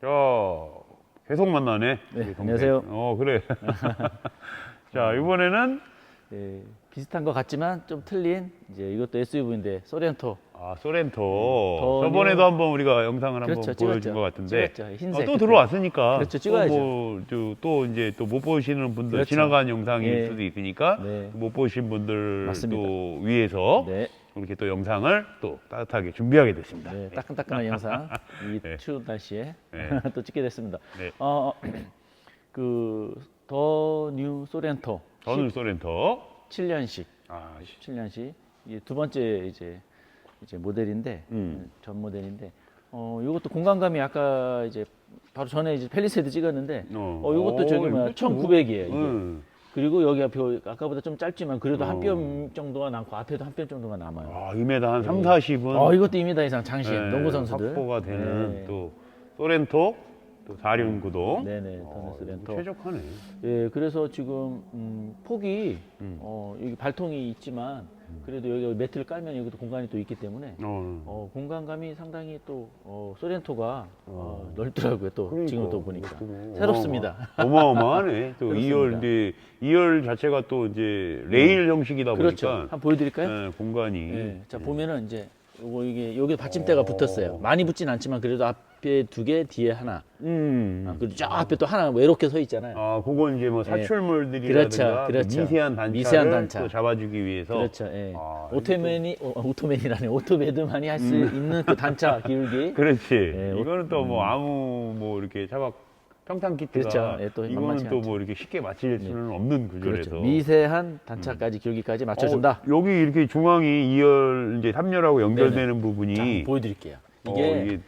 자, 계속 만나네. 네. 안녕하세요. 어, 그래. 자, 이번에는 예, 비슷한 것 같지만 좀 틀린 이제 이것도 SUV인데 소렌토. 아, 소렌토. 더 저번에도 뉴- 한번 우리가 영상을 그렇죠, 한번 보여준 찍었죠. 것 같은데. 찍었죠. 흰색 어, 또 그때. 들어왔으니까. 그렇죠, 또 찍어야죠. 뭐, 저, 또 이제 또 못 보시는 분들 그렇죠. 지나간 영상일 예. 수도 있으니까 네. 못 보신 분들 맞습니다. 또 위해서 네, 이렇게 또 영상을 또 따뜻하게 준비하게 됐습니다. 네, 따끈따끈한 영상 이 네. 추운 날씨에 네. 또 찍게 됐습니다. 네. 어, 그더 뉴 소렌토 저는 소렌토. 7년식, 아, 7년식 이두 번째 이제 이제 모델인데 음. 전 모델인데 어 이것도 공간감이 아까 이제 바로 전에 이제 펠리세이드 찍었는데 어. 어 이것도 저기 어, 뭐야 이것도 뭐- 1900이에요 이게. 음. 그리고 여기 앞에 아까보다 좀 짧지만 그래도 어. 한뼘 정도가 남고 앞에도 한 뼘 정도가 남아요. 아, 2m 한 3, 40은 어 이것도 2m 이상 장신 네, 농구 선수들 확보가 되는 네. 또 소렌토 또 4륜구동. 네네 어, 더네스 렌터. 최적화네. 예 그래서 지금 음, 폭이 음. 어 여기 발통이 있지만 그래도 여기 매트를 깔면 여기도 공간이 또 있기 때문에 어. 어 공간감이 상당히 또 어, 소렌토가 어, 넓더라고요 또 그러니까, 지금 또 보니까 뭐 새롭습니다. 어마어마하네. 또 그렇습니다. 2열 이제 2열 자체가 또 이제 레일 형식이다 그렇죠. 보니까 한번 보여드릴까요? 네, 공간이 예, 자 보면은 이제 요거 이게 여기 받침대가 붙었어요. 많이 붙진 않지만 그래도 앞 에 두 개, 뒤에 하나. 음. 아, 그리고 저 앞에 또 하나 외롭게 서 있잖아요. 아, 그건 이제 뭐 예. 사출물들이라든가 그렇죠, 그렇죠. 그 미세한 단차를 미세한 단차. 또 잡아주기 위해서 그렇죠. 예. 아, 오토맨이 어, 오토맨이라네. 오토매드만이 할 수 있는 그 단차 기울기. 그렇지. 예, 이거는 또 뭐 아무 뭐 이렇게 차박 평탄 키트가 그렇죠. 예, 또 이거는 만만치 또 않죠. 뭐 이렇게 쉽게 맞힐 수는 없는 구조라서. 그렇죠. 미세한 단차까지 기울기까지 맞춰준다. 어, 여기 이렇게 중앙이 2열 이제 3열하고 연결되는 부분이 보여드릴게요. 어, 이게,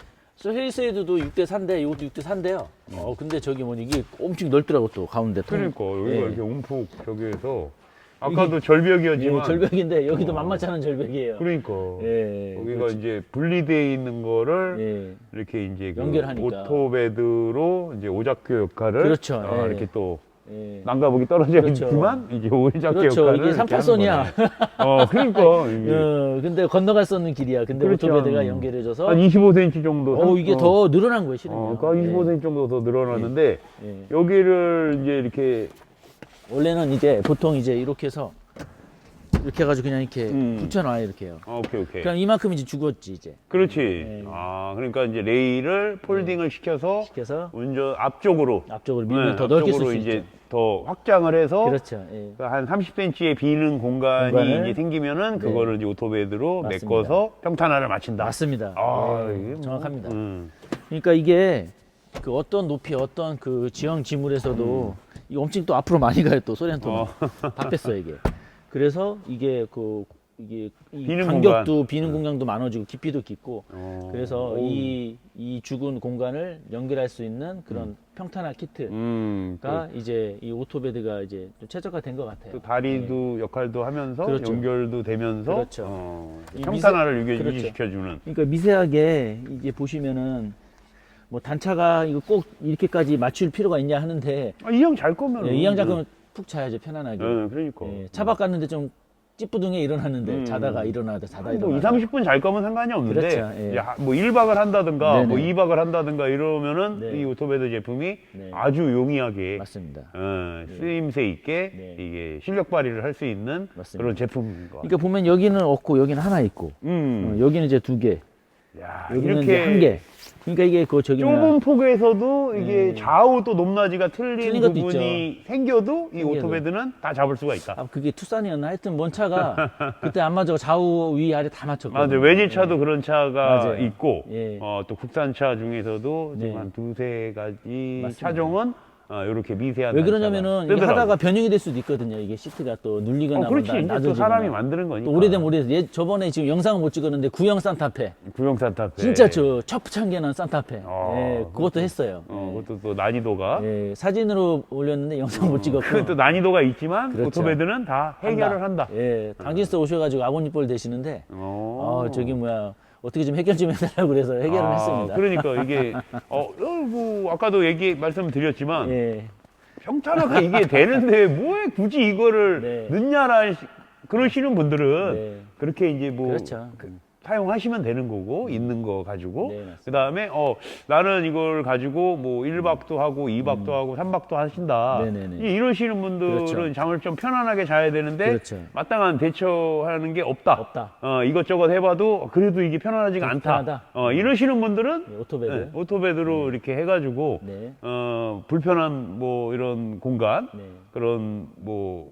이게 헬스에도 6대 4인데 이것도 6대 4인데요. 어 근데 저기 뭐니 이게 엄청 넓더라고 또 가운데 통. 그러니까 여기가 예. 이렇게 움푹 저기에서 아까도 절벽이었지만 예, 절벽인데 여기도 만만치 않은 절벽이에요. 그러니까 예, 여기가 그렇죠. 이제 분리되어 있는 거를 예. 이렇게 이제 그 연결하니까. 오토베드로 이제 오작교 역할을 그렇죠. 아, 예. 이렇게 또 예. 난가복이 떨어져 그렇죠. 있지만 이제 오작교 그렇죠. 역할을 이게 삼팔선이야. 어, 그러니까 이게 어, 근데 건너갈 수 없는 길이야. 근데 그렇죠. 오토베드가 연결해줘서 한 25cm 정도. 어, 이게 어, 더 늘어난 거예요, 실은. 어, 그러니까 25cm 정도 더 늘어났는데 예. 여기를 이제 이렇게 원래는 이제 보통 이제 이렇게 해서 이렇게 해가지고 그냥 이렇게 음. 붙여놔요, 이렇게요. 아, 오케이 오케이. 그럼 이만큼 이제 죽었지, 이제. 그렇지. 네. 아, 그러니까 이제 레일을 폴딩을 시켜서 시켜서 운전 앞쪽으로 앞쪽으로 밀면 네, 더 넓게 쓸 앞쪽으로 수 이제 있죠. 더 확장을 해서 그렇죠. 예. 한 30cm의 비는 공간이 공간을 이제 생기면은 네. 그거를 이제 오토베드로 맞습니다. 메꿔서 평탄화를 마친다. 맞습니다. 아, 예, 이게 뭐, 정확합니다. 음. 그러니까 이게 그 어떤 높이, 어떤 그 지형 지물에서도 이게 엄청 또 앞으로 많이 가요, 또 소렌토는. 어. 다 뺐어, 이게. 그래서 이게 그 이게 이 비는 간격도 공간. 비는 공간도 많아지고 깊이도 깊고 어. 그래서 오. 이, 이 죽은 공간을 연결할 수 있는 그런 평탄화 키트가 음, 또, 이제 이 오토베드가 이제 좀 최적화된 것 같아요. 또 다리도 역할도 하면서 그렇죠. 연결도 되면서 그렇죠. 어, 이 평탄화를 유지, 그렇죠. 유지시켜주는. 그러니까 미세하게 이게 보시면은 뭐 단차가 이거 꼭 이렇게까지 맞출 필요가 있냐 하는데 아, 이형 잘 거면. 예, 이양 작으면 푹 자야죠 편안하게. 네, 그러니까. 예, 차박 갔는데 좀 찌뿌둥해 일어났는데 음. 자다가 일어나다 자다 한뭐 2, 일어나다. 30분 잘 거면 상관이 없는데 그렇죠, 예. 하- 뭐 1박을 한다든가 네네. 뭐 2박을 한다든가 이러면은 네. 이 오토베드 제품이 네. 아주 용이하게 맞습니다. 어, 쓰임새 있게 네. 이게 실력 발휘를 할 수 있는 맞습니다. 그런 제품인 것 같아요. 그러니까 보면 여기는 없고 여기는 하나 있고 음. 어, 여기는 이제 두 개, 야, 여기는 이제 한 개. 그러니까 이게 그 저기 좁은 폭에서도 이게 네. 좌우 또 높낮이가 틀린, 틀린 것도 부분이 생겨도 이 생겨도. 오토베드는 다 잡을 수가 있다. 아, 그게 투싼이었나 하여튼 뭔 차가 그때 안 맞아 좌우 위 아래 다 맞췄거든요. 맞아 외제차도 그런 차가 맞아요. 있고 예. 어, 또 국산차 중에서도 네. 지금 한 두세 가지 맞습니다. 차종은 어, 이렇게 미세한 왜 그러냐면은 이게. 하다가 변형이 될 수도 있거든요. 이게 시트가 또 눌리거나 어, 그렇지 뭐 나- 이제 또 낮아지거나. 사람이 만드는 거니까 또 오래되면 오래돼서 얘 저번에 지금 영상을 못 찍었는데 구형 산타페 구형 산타페 진짜 저 첩창계난 산타페 아, 예, 그것도 했어요. 어, 그것도 또 난이도가 예, 사진으로 올렸는데 영상 못 찍었고 그또 난이도가 있지만 그렇죠. 오토베드는 다 해결을 한다. 예, 당진스 오셔가지고 아버님 뻘 되시는데 어. 어, 저기 뭐야 어떻게 좀 해결 좀 해달라고 그래서 해결을 아, 했습니다. 그러니까 이게 어, 어, 뭐 아까도 얘기 말씀드렸지만 예, 평탄화가 이게 되는데 뭐에 굳이 이거를 네. 넣냐라 그러시는 분들은 네. 그렇게 이제 뭐 그렇죠. 사용하시면 되는 거고 있는 거 가지고 네, 맞습니다. 그다음에 어 나는 이걸 가지고 뭐 1박도 하고 2박도 하고 3박도 하신다. 음. 네네 네. 이- 이러시는 분들은 그렇죠. 잠을 좀 편안하게 자야 되는데 그렇죠. 마땅한 대처하는 게 없다. 없다. 어, 이것저것 해 봐도 그래도 이게 편안하지가 않다. 불편하다. 어, 이러시는 분들은 네, 오토베드. 네, 오토베드로 이렇게 해 가지고 네. 어, 불편한 뭐 이런 공간 네. 그런 뭐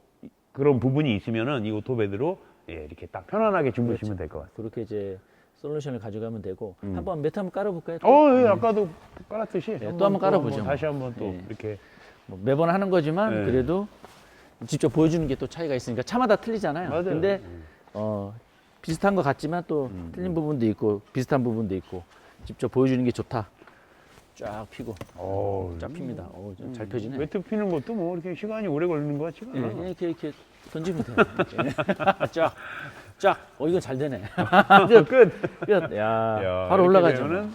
그런 부분이 있으면은 이 오토베드로 예, 이렇게 딱 편안하게 주무시면 될 것 같아요. 그렇게 이제 솔루션을 가져가면 되고 한번 매트 한번 깔아볼까요? 또? 음. 어, 예, 아까도 깔았듯이 네, 또 한번 깔아보죠. 다시 한번 또 네. 이렇게 뭐 매번 하는 거지만 네. 그래도 직접 보여주는 게 또 차이가 있으니까 차마다 틀리잖아요. 맞아요. 근데 음. 어, 비슷한 것 같지만 또 틀린 부분도 있고 비슷한 부분도 있고 직접 보여주는 게 좋다. 쫙 피고 어, 쫙 핍니다. 어, 좀잘 펴지네. 매트 피는 것도 뭐 이렇게 시간이 오래 걸리는 것 같지가 예, 않아. 그냥 이렇게 이렇게 던지면 돼요. 이렇게. 쫙, 쫙. 어 이거 잘 되네. 끝. 끝. 끝. 야, 야, 바로 이렇게 올라가죠. 되면은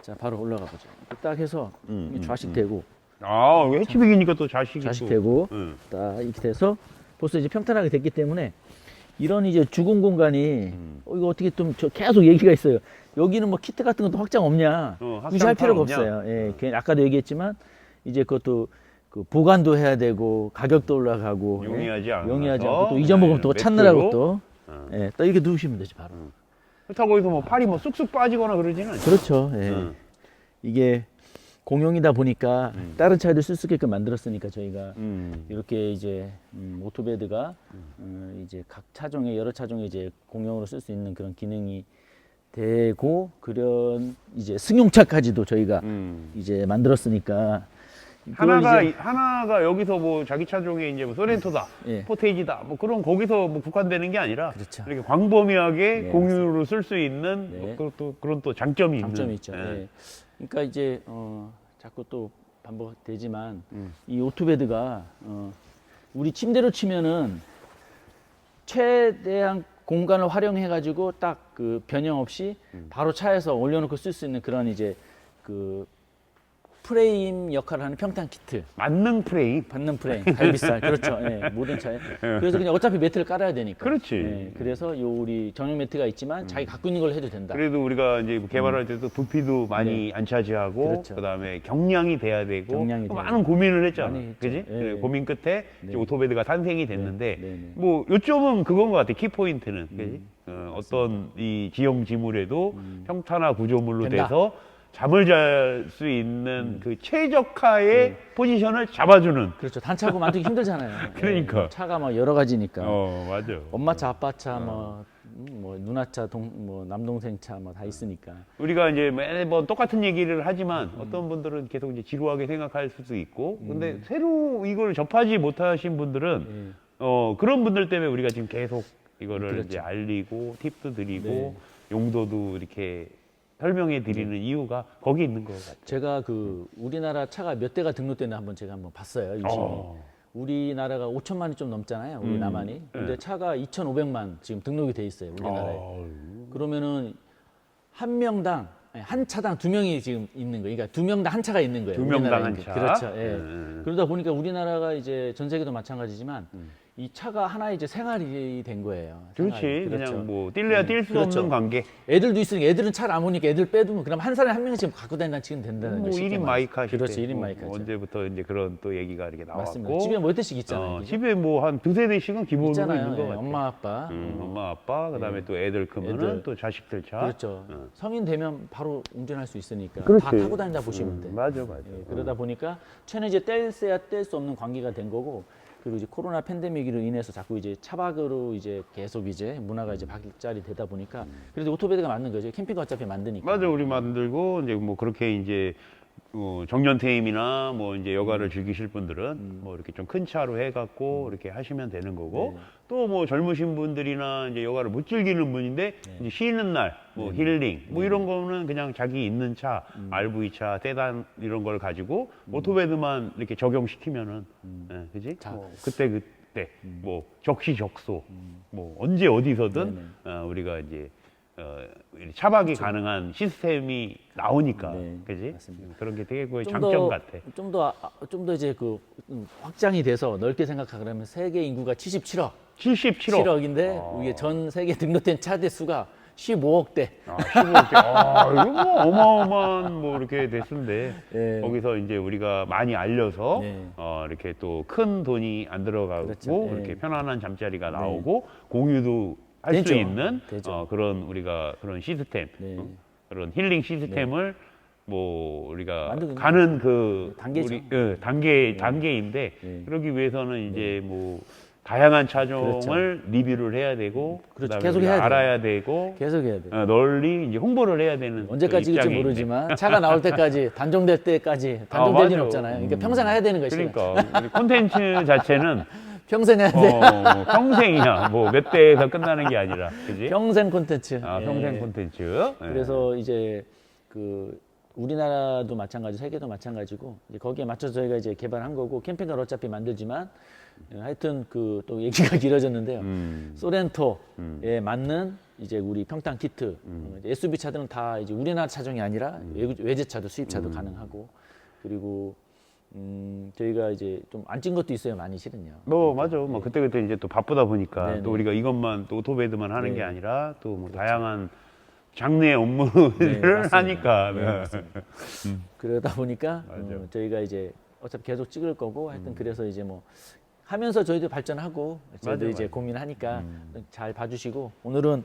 자, 바로 올라가 보죠. 딱 해서 음, 음, 좌식 되고 아, 해치백이니까 또 자식이 좌식 또. 되고 응. 딱 이렇게 돼서 벌써 이제 평탄하게 됐기 때문에 이런 이제 주공 공간이 음. 어, 이거 어떻게 좀 저 계속 얘기가 있어요. 여기는 뭐 키트 같은 것도 확장 없냐? 어, 확장 필요가 없냐? 없어요. 예, 괜히 아까도 얘기했지만 이제 그것도 그 보관도 해야 되고 가격도 올라가고 예, 용이하지 않아서. 용이하지 않고 또 잊어먹으면 또 네, 찾느라고 매트로. 또 어. 예, 또 이렇게 누우시면 되지 바로. 그렇다고 해서 뭐 팔이 뭐 쑥쑥 빠지거나 그러지는 않죠. 그렇죠. 예. 응. 이게 공용이다 보니까 음. 다른 차에도 쓸 수 있게끔 만들었으니까 저희가 음. 이렇게 이제 음, 오토베드가 어, 이제 각 차종에 여러 차종에 이제 공용으로 쓸 수 있는 그런 기능이 되고 그런 이제 승용차까지도 저희가 음. 이제 만들었으니까 그걸 하나가 이제- 이- 하나가 여기서 뭐 자기 차종에 이제 뭐 소렌토다, 예. 포테이지다, 뭐 그런 거기서 뭐 국한되는 게 아니라 그렇죠. 이렇게 광범위하게 네, 공유로 쓸 수 있는 네. 뭐 그런 또 그런 또 장점이 장점이 있는. 있죠. 예. 예. 그러니까 이제 어, 자꾸 또 반복되지만 음. 이 오토베드가 어, 우리 침대로 치면은 최대한 공간을 활용해 가지고 딱 그 변형 없이 음. 바로 차에서 올려놓고 쓸 수 있는 그런 이제 그 프레임 역할을 하는 평탄 키트 만능 프레임. 받는 프레임 갈비살 그렇죠 예, 모든 차에 그래서 그냥 어차피 매트를 깔아야 되니까 그렇지. 예, 그래서 요 우리 전용 매트가 있지만 자기 갖고 있는 걸 해도 된다 그래도 우리가 이제 개발할 때도 부피도 많이 안 차지하고 음. 네. 그렇죠. 그다음에 경량이 돼야 되고 경량이 또 돼야 많은 고민을 했잖아. 많이 했죠. 그지? 예, 그래, 예. 고민 끝에 이제 네. 오토베드가 탄생이 됐는데 네, 네. 뭐 요점은 그건 것 같아. 키 포인트는. 음. 그지? 어, 어떤 이 지형 지물에도 평탄화 구조물로 된다. 돼서 잠을 잘 수 있는 그 최적화의 네. 포지션을 잡아주는. 그렇죠 단차고 만들기 힘들잖아요 그러니까. 예, 차가 막 여러 가지니까 어, 맞아. 엄마 차, 아빠 차, 뭐, 음, 뭐 누나 차, 동, 뭐 남동생 차, 뭐 다 있으니까. 우리가 이제 매번 똑같은 얘기를 하지만 음. 어떤 분들은 계속 이제 지루하게 생각할 수도 있고 근데 새로 이걸 접하지 못하신 분들은 예. 어 그런 분들 때문에 우리가 지금 계속 이거를 그렇죠. 이제 알리고 팁도 드리고 네. 용도도 이렇게 설명해 드리는 이유가 거기 있는 것 같아요. 제가 그 우리나라 차가 몇 대가 등록됐나 한번 제가 한번 봤어요. 유심히. 어. 우리나라가 5천만이 좀 넘잖아요. 우리 음. 남한이. 근데 네. 차가 2,500만 지금 등록이 돼 있어요. 우리나라에. 어, 그러면은 한 명당 아니, 한 차당 두 명이 지금 있는 거예요. 그러니까 두 명당 한 차가 있는 거예요. 두 명당 우리나라에 한. 차. 그렇죠. 예. 음. 그러다 보니까 우리나라가 이제 전 세계도 마찬가지지만 음. 이 차가 하나의 이제 생활이 된 거예요. 그렇지 생활이. 그냥 그렇죠. 뭐 뛸래야 뛸 수 그렇죠. 없는 관계. 애들도 있으니까 애들은 차를 안 보니까 애들 빼두면 그럼 한 사람에 한 명씩 갖고 다닌다 치면 된다는 뭐 거죠. 1인 마이카 그렇지, 때 1인 뭐 마이카죠. 언제부터 이제 그런 또 얘기가 이렇게 나왔고 맞습니다. 집에 뭐몇 대씩 있잖아요. 어? 집에 뭐 한 두세 대씩은 기본으로 있잖아요. 있는 것 예, 같아요. 엄마 아빠. 음, 엄마 아빠 그다음에 또 애들 크면은 애들. 또 자식들 차. 그렇죠. 어. 성인 되면 바로 운전할 수 있으니까 그렇지. 다 타고 다닌다 보시면 돼요. 맞아 맞아. 예, 그러다 보니까 차는 이제 뗄래야 뗄 수 없는 관계가 된 거고 그리고 이제 코로나 팬데믹으로 인해서 자꾸 이제 차박으로 이제 계속 이제 문화가 이제 바뀔자리 되다 보니까 그래도 오토베드가 맞는 거죠. 캠핑카 어차피 만드니까. 맞아 우리 만들고 이제 뭐 그렇게 이제 어, 정년퇴임이나 뭐 이제 여가를 즐기실 분들은 음. 뭐 이렇게 좀 큰 차로 해갖고 이렇게 하시면 되는 거고 네. 또뭐 젊으신 분들이나 이제 여가를 못 즐기는 분인데 네. 이제 쉬는 날뭐 힐링 뭐 이런 거는 그냥 자기 있는 차 음. RV 차 세단 이런 걸 가지고 오토베드만 이렇게 적용시키면은 예, 그지 음. 자. 음. 뭐 그때 그때 뭐 적시적소 뭐 언제 어디서든. 어, 우리가 이제 어, 이 차박이 가능한 시스템이 나오니까, 네, 그지? 맞습니다. 그런 게 되게 그좀 장점 더- 같아. 좀 더, 좀 더 이제 그 음, 확장이 돼서 넓게 생각하면 세계 인구가 77억. 77억. 7억. 인데 어. 이게 전 세계 등록된 차 대 수가 15억 대. 아, 15대. 아, 이거 뭐 어마어마한 뭐 이렇게 됐는데 예. 거기서 이제 우리가 많이 알려서 네. 어, 이렇게 또 큰 돈이 안 들어가고 그렇죠. 네. 이렇게 편안한 잠자리가 나오고 공유도 할 수 되죠. 있는 되죠. 어, 그런 우리가 그런 시스템 네. 어, 그런 힐링 시스템을 뭐 우리가 가는 그 단계죠. 우리, 예, 단계 단계인데 네. 그러기 위해서는 이제 뭐 다양한 차종을 리뷰를 해야 되고 그렇죠. 계속 해야 돼요. 알아야 되고 계속 해야 돼. 어, 널리 이제 홍보를 해야 되는 언제까지 그 일지 입장이 모르지만 차가 나올 때까지 단종될 때까지 단종될 맞아. 일은 없잖아요. 그러니까 평생 해야 되는. 시간. 그러니까 콘텐츠 자체는 평생 해야 돼. 어, 뭐 평생이야 뭐 몇 대에서 끝나는 게 아니라 그지? 평생 콘텐츠. 아, 예. 평생 콘텐츠. 예. 그래서 이제 그 우리나라도 마찬가지, 세계도 마찬가지고 이제 거기에 맞춰서 저희가 이제 개발한 거고 캠핑카를 어차피 만들지만 어, 하여튼 그 또 얘기가 길어졌는데요. 음. 소렌토에 맞는 이제 우리 평탄 키트 음. 어, 이제 SUV 차들은 다 이제 우리나라 차종이 아니라 외- 외제차도 수입차도 음. 가능하고 그리고 음, 저희가 이제 좀 안 찐 것도 있어요 많이 실은요. 뭐 맞아. 뭐 그때 그때 이제 또 바쁘다 보니까 네, 네. 또 우리가 이것만 또 오토베드만 하는 네. 게 아니라 또 뭐 다양한 장르의 업무를 네, 맞습니다. 하니까. 네, 맞습니다. 그러다 보니까. 어, 저희가 이제 어차피 계속 찍을 거고 음. 하여튼 그래서 이제 뭐 하면서 저희도 발전하고 저희도 맞아, 이제 맞아. 음. 고민하니까 잘 봐주시고 오늘은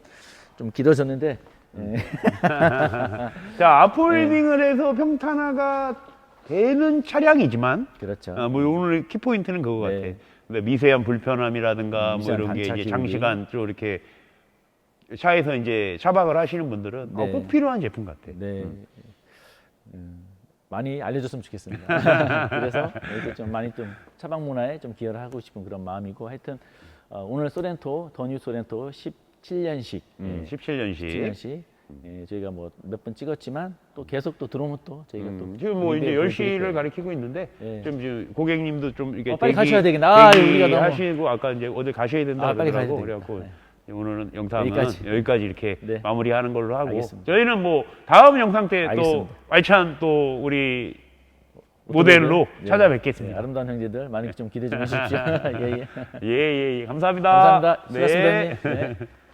좀 길어졌는데 음. 예. 자, 앞홀딩을 해서 평탄화가 되는 차량이지만 그렇죠. 아, 뭐 오늘 키포인트는 그거 네. 같아. 근데 미세한 불편함이라든가 음, 뭐 미세한 이런 게 이제. 장시간 좀 이렇게 차에서 이제 차박을 하시는 분들은 어, 네. 꼭 필요한 제품 같아. 네. 음, 많이 알려줬으면 좋겠습니다. 그래서 이렇게 좀 많이 좀 차박 문화에 좀 기여를 하고 싶은 그런 마음이고 하여튼 어, 오늘 소렌토 더뉴 소렌토 17년식 음, 예, 17년식. 17년식 예, 저희가 뭐 몇 번 찍었지만 또 계속 또 들어오면 또 저희가 또 음, 지금 뭐 이제 리뷰해 10시를 보여드릴 거예요. 가리키고 있는데 예. 좀 이제 고객님도 좀 이렇게 어, 빨리 가셔야 되겠네. 아, 우리가 너무- 하시고 아까 이제 어디 가셔야 된다 아, 빨리 가야 그러더라고. 되겠다. 그래갖고 오늘은 영상은 여기까지. 여기까지, 이렇게 네. 마무리하는 걸로 하고 알겠습니다. 저희는 뭐 다음 영상 때 또 알겠습니다. 알찬 또 우리 모델로 예, 찾아뵙겠습니다. 예, 아름다운 형제들 많이 좀 기대 좀 해주십시오. 예, 예. 예, 예, 예. 감사합니다. 감사합니다. 네. 수고하셨습니다. 형님. 네.